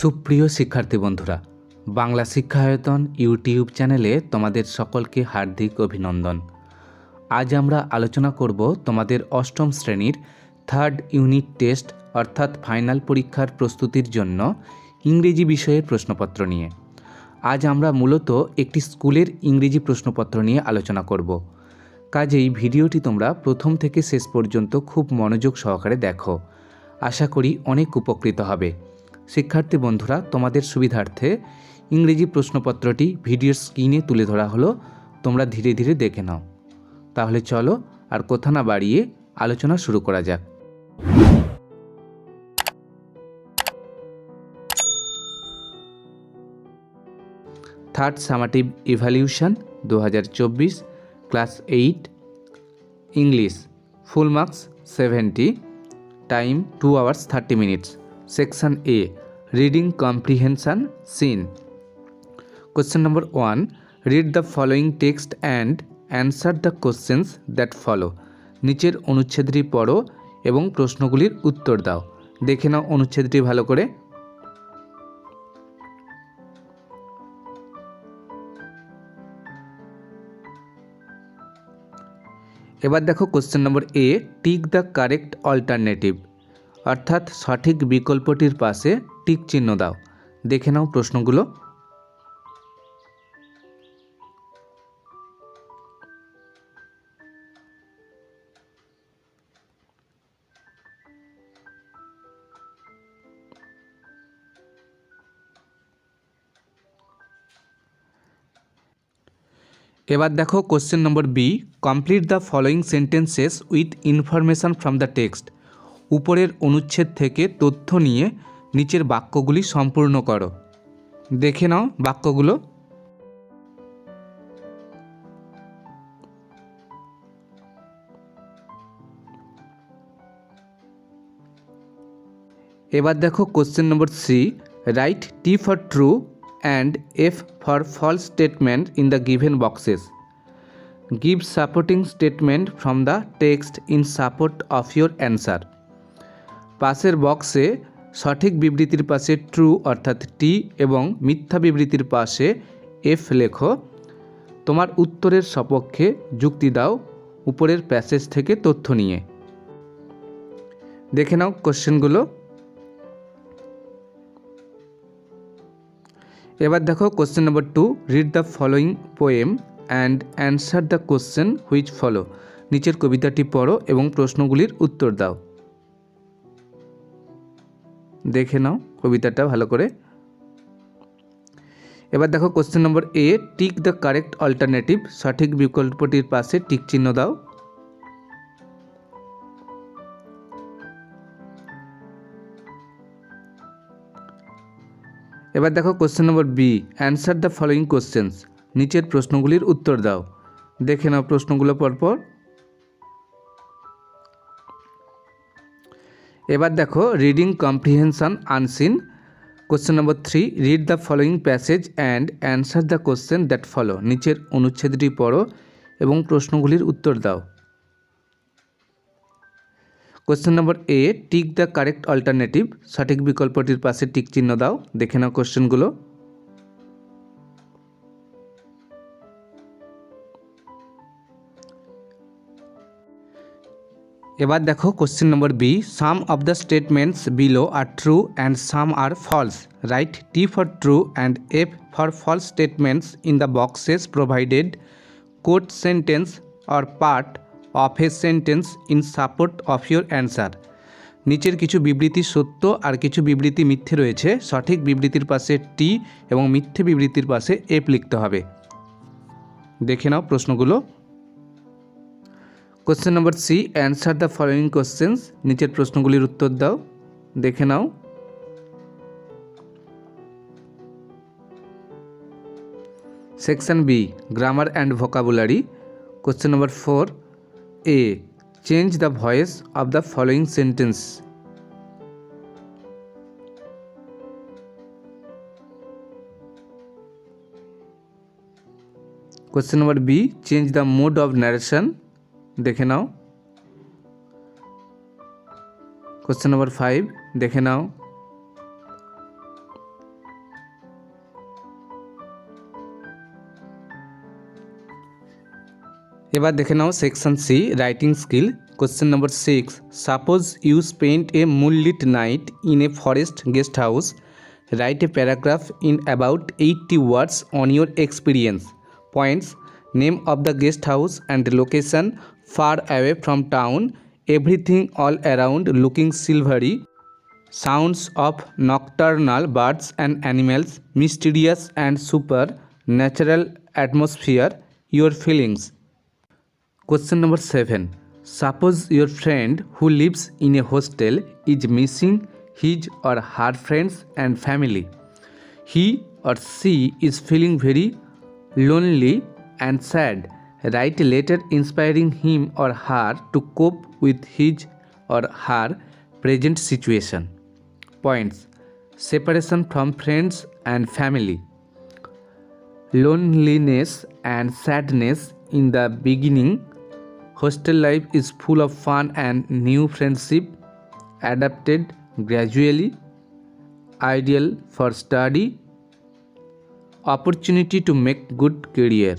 সুপ্রিয় শিক্ষার্থী বন্ধুরা বাংলা শিক্ষায়তন ইউটিউব চ্যানেলে তোমাদের সকলকে হার্দিক অভিনন্দন আজ আমরা আলোচনা করব তোমাদের অষ্টম শ্রেণীর থার্ড ইউনিট টেস্ট অর্থাৎ ফাইনাল পরীক্ষার প্রস্তুতির জন্য ইংরেজি বিষয়ের প্রশ্নপত্র নিয়ে আজ আমরা মূলত একটি স্কুলের ইংরেজি প্রশ্নপত্র নিয়ে আলোচনা করব কাজেই ভিডিওটি তোমরা প্রথম থেকে শেষ পর্যন্ত খুব মনোযোগ সহকারে দেখো আশা করি অনেক উপকৃত হবে শিক্ষার্থী বন্ধুরা তোমাদের সুবিধার্থে ইংরেজি প্রশ্নপত্রটি ভিডিও স্ক্রিনে তুলে ধরা হলো তোমরা ধীরে ধীরে দেখে নাও তাহলে চলো আর কথা না বাড়িয়ে আলোচনা শুরু করা যাক থার্ড সামাটিভ ইভ্যালিউশন দু class eight English full marks seventy time two hours thirty minutes section A reading comprehension seen question number one read the following text and answer the questions that follow নিচের অনুচ্ছেদটি পড়ো এবং প্রশ্নগুলির উত্তর দাও দেখে নাও অনুচ্ছেদটি ভালো করে এবার দেখো question number A tick the correct alternative অর্থাৎ সঠিক বিকল্পটির পাশে টিক চিহ্ন দাও দেখে নাও প্রশ্নগুলো এবার দেখো question number B complete the following sentences with information from the text উপরের অনুচ্ছেদ থেকে তথ্য নিয়ে নিচের বাক্যগুলি সম্পূর্ণ করো দেখে নাও বাক্যগুলো এবার দেখো question number C write T for true and F for false statement in the given boxes give supporting statement from the text in support of your answer পাশের বক্সে সঠিক বিবৃতির পাশে ট্রু অর্থাৎ টি এবং মিথ্যা বিবৃতির পাশে এফ লেখো তোমার উত্তরের সপক্ষে যুক্তি দাও উপরের প্যাসেজ থেকে তথ্য নিয়ে দেখে নাও কোশ্চেনগুলো এবার দেখো question number two read the following poem and answer the question which follow নিচের কবিতাটি পড়ো এবং প্রশ্নগুলির উত্তর দাও দেখে নাও কবিতাটা ভালো করে এবার দেখো question number A tick the correct alternative সঠিক বিকল্পটির পাশে টিক চিহ্ন দাও এবার দেখো question number B answer the following questions নিচের প্রশ্নগুলির উত্তর দাও দেখে নাও প্রশ্নগুলো পরপর এবার দেখো reading comprehension unseen question number three read the following passage and answer the question that follow নিচের অনুচ্ছেদটি পড়ো এবং প্রশ্নগুলির উত্তর দাও question number A tick the correct alternative সঠিক বিকল্পটির পাশে টিক চিহ্ন দাও দেখে নাও কোশ্চেনগুলো এবার দেখো question number B some of the statements below are true and some are false write T for true and F for false statements in the boxes provided quote sentence or part of a sentence in support of your answer নিচের কিছু বিবৃতি সত্য আর কিছু বিবৃতি মিথ্যে রয়েছে সঠিক বিবৃতির পাশে টি এবং মিথ্যে বিবৃতির পাশে এফ লিখতে হবে দেখে নাও প্রশ্নগুলো question number C answer the following questions নিচের প্রশ্নগুলির উত্তর দাও দেখে নাও section B grammar and vocabulary question number four A change the voice of the following sentence question number B change the mode of narration দেখে নাও question number five দেখে নাও এবার দেখে নাও section C writing skill question number six suppose you spend a moonlit night in a forest guest house write a paragraph in about eighty words on your experience points name of the guest house and location far away from town, everything all around looking silvery, sounds of nocturnal birds and animals, mysterious and supernatural atmosphere, your feelings. Question number 7. Suppose your friend who lives in a hostel is missing his or her friends and family. He or she is feeling very lonely and sad right letter inspiring him or her to cope with his or her present situation. Points: separation from friends and family, loneliness and sadness in the beginning. Hostel life is full of fun and new friendship, adapted gradually, ideal for study, opportunity to make good career.